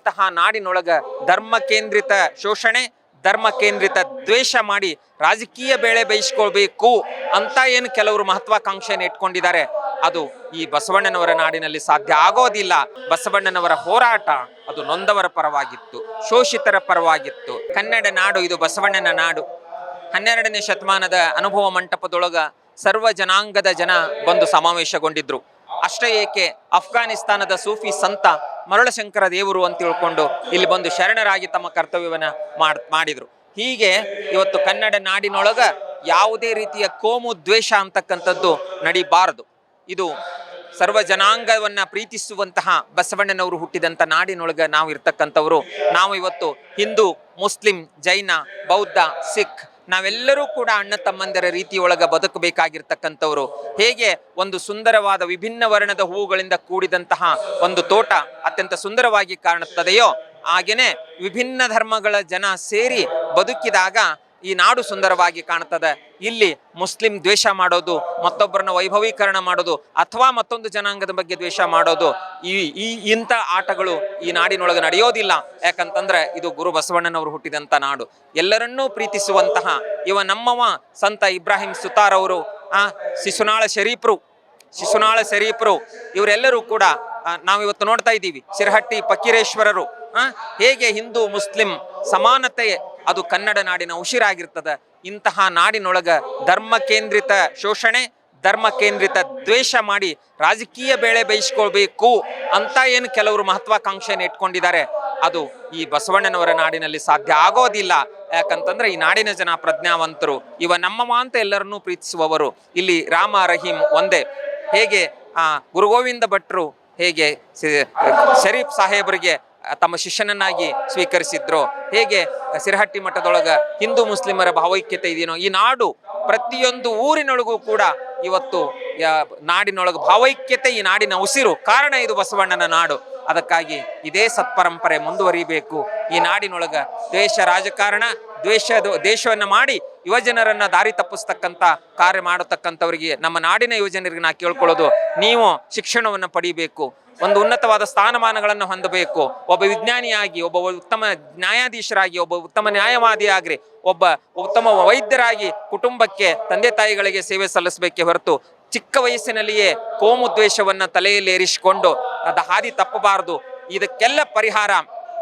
ಇಂತಹ ನಾಡಿನೊಳಗ ಧರ್ಮ ಕೇಂದ್ರಿತ ಶೋಷಣೆ ಧರ್ಮ ಕೇಂದ್ರಿತ ದ್ವೇಷ ಮಾಡಿ ರಾಜಕೀಯ ಬೇಳೆ ಬೇಯಿಸ್ಕೊಳ್ಬೇಕು ಅಂತ ಏನು ಕೆಲವರು ಮಹತ್ವಾಕಾಂಕ್ಷೆಯನ್ನು ಇಟ್ಕೊಂಡಿದ್ದಾರೆ. ಅದು ಈ ಬಸವಣ್ಣನವರ ನಾಡಿನಲ್ಲಿ ಸಾಧ್ಯ ಆಗೋದಿಲ್ಲ. ಬಸವಣ್ಣನವರ ಹೋರಾಟ ಅದು ನೊಂದವರ ಪರವಾಗಿತ್ತು, ಶೋಷಿತರ ಪರವಾಗಿತ್ತು. ಕನ್ನಡ ನಾಡು ಇದು ಬಸವಣ್ಣನ ನಾಡು. ಹನ್ನೆರಡನೇ ಶತಮಾನದ ಅನುಭವ ಮಂಟಪದೊಳಗ ಸರ್ವ ಜನಾಂಗದ ಜನ ಬಂದು ಸಮಾವೇಶಗೊಂಡಿದ್ರು. ಅಷ್ಟೇ ಏಕೆ ಅಫ್ಘಾನಿಸ್ತಾನದ ಸೂಫಿ ಸಂತ ಮರಳಶಂಕರ ದೇವರು ಅಂತ ತಿಳ್ಕೊಂಡು ಇಲ್ಲಿ ಬಂದು ಶರಣರಾಗಿ ತಮ್ಮ ಕರ್ತವ್ಯವನ್ನ ಮಾಡ್, ಮಾಡಿದ್ರು. ಹೀಗೆ ಇವತ್ತು ಕನ್ನಡ ನಾಡಿನೊಳಗ ಯಾವುದೇ ರೀತಿಯ ಕೋಮು ದ್ವೇಷ ಅಂತಕ್ಕಂಥದ್ದು ನಡಿಬಾರದು. ಇದು ಸರ್ವ ಜನಾಂಗವನ್ನ ಪ್ರೀತಿಸುವಂತಹ ಬಸವಣ್ಣನವರು ಹುಟ್ಟಿದಂಥ ನಾಡಿನೊಳಗೆ ನಾವು ಇರ್ತಕ್ಕಂಥವ್ರು ನಾವು ಇವತ್ತು ಹಿಂದೂ, ಮುಸ್ಲಿಂ, ಜೈನ, ಬೌದ್ಧ, ಸಿಖ್ ನಾವೆಲ್ಲರೂ ಕೂಡ ಅಣ್ಣ ತಮ್ಮಂದಿರ ರೀತಿಯೊಳಗ ಬದುಕಬೇಕಾಗಿರ್ತಕ್ಕಂಥವ್ರು. ಹೇಗೆ ಒಂದು ಸುಂದರವಾದ ವಿಭಿನ್ನ ವರ್ಣದ ಹೂವುಗಳಿಂದ ಕೂಡಿದಂತಹ ಒಂದು ತೋಟ ಅತ್ಯಂತ ಸುಂದರವಾಗಿ ಕಾಣುತ್ತದೆಯೋ ಹಾಗೆಯೇ ವಿಭಿನ್ನ ಧರ್ಮಗಳ ಜನ ಸೇರಿ ಬದುಕಿದಾಗ ಈ ನಾಡು ಸುಂದರವಾಗಿ ಕಾಣ್ತದೆ. ಇಲ್ಲಿ ಮುಸ್ಲಿಂ ದ್ವೇಷ ಮಾಡೋದು, ಮತ್ತೊಬ್ಬರನ್ನ ವೈಭವೀಕರಣ ಮಾಡೋದು, ಅಥವಾ ಮತ್ತೊಂದು ಜನಾಂಗದ ಬಗ್ಗೆ ದ್ವೇಷ ಮಾಡೋದು, ಈ ಈ, ಇಂಥ ಆಟಗಳು ಈ ನಾಡಿನೊಳಗೆ ನಡೆಯೋದಿಲ್ಲ. ಯಾಕಂತಂದ್ರೆ ಇದು ಗುರು ಬಸವಣ್ಣನವರು ಹುಟ್ಟಿದಂತ ನಾಡು. ಎಲ್ಲರನ್ನೂ ಪ್ರೀತಿಸುವಂತಹ ಇವ ನಮ್ಮವ ಸಂತ ಇಬ್ರಾಹಿಂ ಸುತಾರ್ ಅವರು ಆ, ಶಿಶುನಾಳ ಶರೀಫ್ರು ಶಿಶುನಾಳ ಶರೀಫ್ರು ಇವರೆಲ್ಲರೂ ಕೂಡ ನಾವು ನಾವಿವತ್ತು ನೋಡ್ತಾ ಇದ್ದೀವಿ. ಶಿರಹಟ್ಟಿ ಪಕ್ಕೀರೇಶ್ವರರು ಹೇಗೆ ಹಿಂದೂ, ಮುಸ್ಲಿಂ ಸಮಾನತೆ ಅದು ಕನ್ನಡ ನಾಡಿನ ಉಸಿರಾಗಿರ್ತದ. ಇಂತಹ ನಾಡಿನೊಳಗ ಧರ್ಮ ಕೇಂದ್ರಿತ ಶೋಷಣೆ ಧರ್ಮ ಕೇಂದ್ರಿತ ದ್ವೇಷ ಮಾಡಿ ರಾಜಕೀಯ ಬೇಳೆ ಬೇಯಿಸ್ಕೊಳ್ಬೇಕು ಅಂತ ಏನು ಕೆಲವರು ಮಹತ್ವಾಕಾಂಕ್ಷೆಯನ್ನು ಇಟ್ಕೊಂಡಿದ್ದಾರೆ. ಅದು ಈ ಬಸವಣ್ಣನವರ ನಾಡಿನಲ್ಲಿ ಸಾಧ್ಯ ಆಗೋದಿಲ್ಲ. ಯಾಕಂತಂದ್ರೆ ಈ ನಾಡಿನ ಜನ ಪ್ರಜ್ಞಾವಂತರು. ಇವ ನಮ್ಮವ ಅಂತ ಎಲ್ಲರನ್ನೂ ಪ್ರೀತಿಸುವವರು. ಇಲ್ಲಿ ರಾಮ ರಹೀಂ ಒಂದೇ. ಹೇಗೆ ಆ ಗುರುಗೋವಿಂದ ಭಟ್ರು ಹೇಗೆ ಶರೀಫ್ ಸಾಹೇಬರಿಗೆ ತಮ್ಮ ಶಿಷ್ಯನನ್ನಾಗಿ ಸ್ವೀಕರಿಸಿದ್ರು. ಹೇಗೆ? ಸಿರಹಟ್ಟಿ ಮಠದೊಳಗ ಹಿಂದೂ ಮುಸ್ಲಿಮರ ಭಾವೈಕ್ಯತೆ ಇದೆಯೋ ಈ ನಾಡು ಪ್ರತಿಯೊಂದು ಊರಿನೊಳಗೂ ಕೂಡ ಇವತ್ತು ನಾಡಿನೊಳಗೆ ಭಾವೈಕ್ಯತೆ ಈ ನಾಡಿನ ಉಸಿರು. ಕಾರಣ ಇದು ಬಸವಣ್ಣನ ನಾಡು. ಅದಕ್ಕಾಗಿ ಇದೇ ಸತ್ಪರಂಪರೆ ಮುಂದುವರಿಬೇಕು. ಈ ನಾಡಿನೊಳಗ ದ್ವೇಷ ರಾಜಕಾರಣ, ದ್ವೇಷ ದೇಶವನ್ನು ಮಾಡಿ ಯುವಜನರನ್ನ ದಾರಿ ತಪ್ಪಿಸ್ತಕ್ಕಂಥ ಕಾರ್ಯ ಮಾಡತಕ್ಕಂಥವರಿಗೆ ನಮ್ಮ ನಾಡಿನ ಯುವಜನರಿಗೆ ನಾ ಕೇಳ್ಕೊಳ್ಳೋದು, ನೀವು ಶಿಕ್ಷಣವನ್ನು ಪಡಿಬೇಕು. ಒಂದು ಉನ್ನತವಾದ ಸ್ಥಾನಮಾನಗಳನ್ನು ಹೊಂದಬೇಕು. ಒಬ್ಬ ವಿಜ್ಞಾನಿಯಾಗಿ, ಒಬ್ಬ ಉತ್ತಮ ನ್ಯಾಯಾಧೀಶರಾಗಿ, ಒಬ್ಬ ಉತ್ತಮ ನ್ಯಾಯವಾದಿಯಾಗ್ರಿ. ಒಬ್ಬ ಉತ್ತಮ ವೈದ್ಯರಾಗಿ ಕುಟುಂಬಕ್ಕೆ, ತಂದೆ ತಾಯಿಗಳಿಗೆ ಸೇವೆ ಸಲ್ಲಿಸಬೇಕೇ ಹೊರತು ಚಿಕ್ಕ ವಯಸ್ಸಿನಲ್ಲಿಯೇ ಕೋಮು ದ್ವೇಷವನ್ನು ತಲೆಯಲ್ಲಿ ಏರಿಸಿಕೊಂಡು ಅದ ಹಾದಿ ತಪ್ಪಬಾರದು. ಇದಕ್ಕೆಲ್ಲ ಪರಿಹಾರ.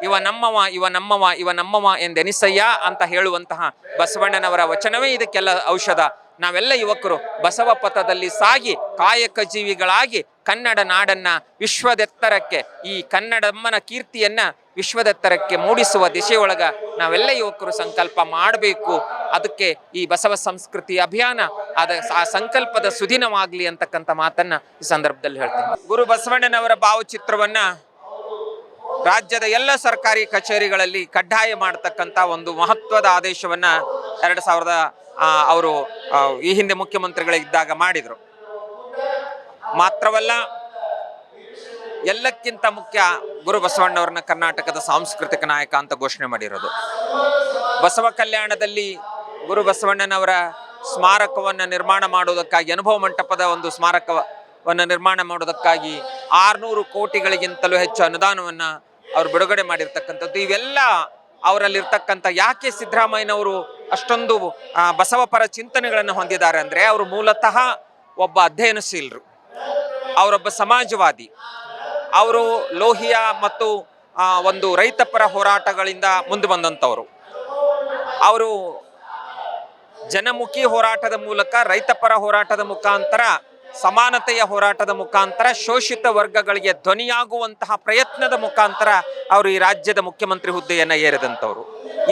ಇವ ನಮ್ಮವ ಇವ ನಮ್ಮವ ಇವ ನಮ್ಮವ ಎಂದೆನಿಸಯ್ಯ ಅಂತ ಹೇಳುವಂತಹ ಬಸವಣ್ಣನವರ ವಚನವೇ ಇದಕ್ಕೆಲ್ಲ ಔಷಧ. ನಾವೆಲ್ಲ ಯುವಕರು ಬಸವ ಪಥದಲ್ಲಿ ಸಾಗಿ ಕಾಯಕ ಜೀವಿಗಳಾಗಿ ಕನ್ನಡ ನಾಡನ್ನ ವಿಶ್ವದೆತ್ತರಕ್ಕೆ, ಈ ಕನ್ನಡಮ್ಮನ ಕೀರ್ತಿಯನ್ನ ವಿಶ್ವದೆತ್ತರಕ್ಕೆ ಮೂಡಿಸುವ ದಿಶೆಯೊಳಗ ನಾವೆಲ್ಲ ಯುವಕರು ಸಂಕಲ್ಪ ಮಾಡಬೇಕು. ಅದಕ್ಕೆ ಈ ಬಸವ ಸಂಸ್ಕೃತಿ ಅಭಿಯಾನ ಅದ ಆ ಸಂಕಲ್ಪದ ಸುದಿನವಾಗ್ಲಿ ಅಂತಕ್ಕಂಥ ಮಾತನ್ನ ಈ ಸಂದರ್ಭದಲ್ಲಿ ಹೇಳ್ತೇನೆ. ಗುರು ಬಸವಣ್ಣನವರ ಭಾವಚಿತ್ರವನ್ನ ರಾಜ್ಯದ ಎಲ್ಲ ಸರ್ಕಾರಿ ಕಚೇರಿಗಳಲ್ಲಿ ಕಡ್ಡಾಯ ಮಾಡತಕ್ಕಂಥ ಒಂದು ಮಹತ್ವದ ಆದೇಶವನ್ನ ಎರಡು ಸಾವಿರದ ಅವರು ಈ ಹಿಂದೆ ಮುಖ್ಯಮಂತ್ರಿಗಳಿದ್ದಾಗ ಮಾಡಿದರು. ಮಾತ್ರವಲ್ಲ, ಎಲ್ಲಕ್ಕಿಂತ ಮುಖ್ಯ ಗುರು ಬಸವಣ್ಣವ್ರನ್ನ ಕರ್ನಾಟಕದ ಸಾಂಸ್ಕೃತಿಕ ನಾಯಕ ಅಂತ ಘೋಷಣೆ ಮಾಡಿರೋದು. ಬಸವ ಕಲ್ಯಾಣದಲ್ಲಿ ಗುರು ಬಸವಣ್ಣನವರ ಸ್ಮಾರಕವನ್ನು ನಿರ್ಮಾಣ ಮಾಡುವುದಕ್ಕಾಗಿ ಅನುಭವ ಮಂಟಪದ ಒಂದು ಸ್ಮಾರಕವನ್ನು ನಿರ್ಮಾಣ ಮಾಡುವುದಕ್ಕಾಗಿ ಆರುನೂರು ಕೋಟಿಗಳಿಗಿಂತಲೂ ಹೆಚ್ಚು ಅನುದಾನವನ್ನು ಅವರು ಬಿಡುಗಡೆ ಮಾಡಿರ್ತಕ್ಕಂಥದ್ದು. ಇವೆಲ್ಲ ಅವರಲ್ಲಿರ್ತಕ್ಕಂಥ ಯಾಕೆ ಸಿದ್ದರಾಮಯ್ಯನವರು ಅಷ್ಟೊಂದು ಬಸವಪರ ಬಸವ ಪರ ಚಿಂತನೆಗಳನ್ನು ಹೊಂದಿದ್ದಾರೆ ಅಂದರೆ, ಅವರು ಮೂಲತಃ ಒಬ್ಬ ಅಧ್ಯಯನಶೀಲರು. ಅವರೊಬ್ಬ ಸಮಾಜವಾದಿ. ಅವರು ಲೋಹಿಯ ಮತ್ತು ಒಂದು ರೈತಪರ ಹೋರಾಟಗಳಿಂದ ಮುಂದೆ ಬಂದಂಥವರು. ಅವರು ಜನಮುಖಿ ಹೋರಾಟದ ಮೂಲಕ ರೈತಪರ ಹೋರಾಟದ ಮುಖಾಂತರ, ಸಮಾನತೆಯ ಹೋರಾಟದ ಮುಖಾಂತರ, ಶೋಷಿತ ವರ್ಗಗಳಿಗೆ ಧ್ವನಿಯಾಗುವಂತಹ ಪ್ರಯತ್ನದ ಮುಖಾಂತರ ಅವರು ಈ ರಾಜ್ಯದ ಮುಖ್ಯಮಂತ್ರಿ ಹುದ್ದೆಯನ್ನು ಏರಿದಂಥವ್ರು.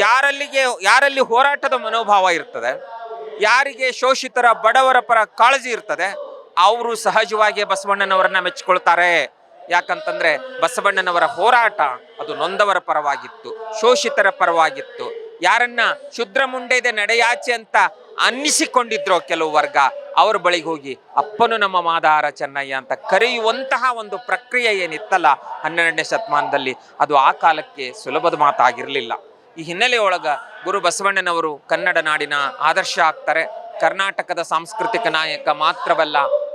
ಯಾರಲ್ಲಿಗೆ, ಯಾರಲ್ಲಿ ಹೋರಾಟದ ಮನೋಭಾವ ಇರ್ತದೆ, ಯಾರಿಗೆ ಶೋಷಿತರ ಬಡವರ ಪರ ಕಾಳಜಿ ಇರ್ತದೆ ಅವರು ಸಹಜವಾಗಿ ಬಸವಣ್ಣನವರನ್ನ ಮೆಚ್ಚಿಕೊಳ್ತಾರೆ. ಯಾಕಂತಂದ್ರೆ ಬಸವಣ್ಣನವರ ಹೋರಾಟ ಅದು ನೊಂದವರ ಪರವಾಗಿತ್ತು, ಶೋಷಿತರ ಪರವಾಗಿತ್ತು. ಯಾರನ್ನ ಶುದ್ರ ಮುಂಡೆದೆ ನಡೆಯಾಚೆ ಅಂತ ಅನ್ನಿಸಿಕೊಂಡಿದ್ರೋ ಕೆಲವು ವರ್ಗ, ಅವ್ರ ಬಳಿಗೆ ಹೋಗಿ, ಅಪ್ಪನು ನಮ್ಮ ಮಾದಾರ ಚೆನ್ನಯ್ಯ ಅಂತ ಕರೆಯುವಂತಹ ಒಂದು ಪ್ರಕ್ರಿಯೆ ಏನಿತ್ತಲ್ಲ ಹನ್ನೆರಡನೇ ಶತಮಾನದಲ್ಲಿ, ಅದು ಆ ಕಾಲಕ್ಕೆ ಸುಲಭದ ಮಾತಾಗಿರಲಿಲ್ಲ. ಈ ಹಿನ್ನೆಲೆಯೊಳಗ ಗುರು ಬಸವಣ್ಣನವರು ಕನ್ನಡ ನಾಡಿನ ಆದರ್ಶ ಆಗ್ತಾರೆ. ಕರ್ನಾಟಕದ ಸಾಂಸ್ಕೃತಿಕ ನಾಯಕ ಮಾತ್ರವಲ್ಲ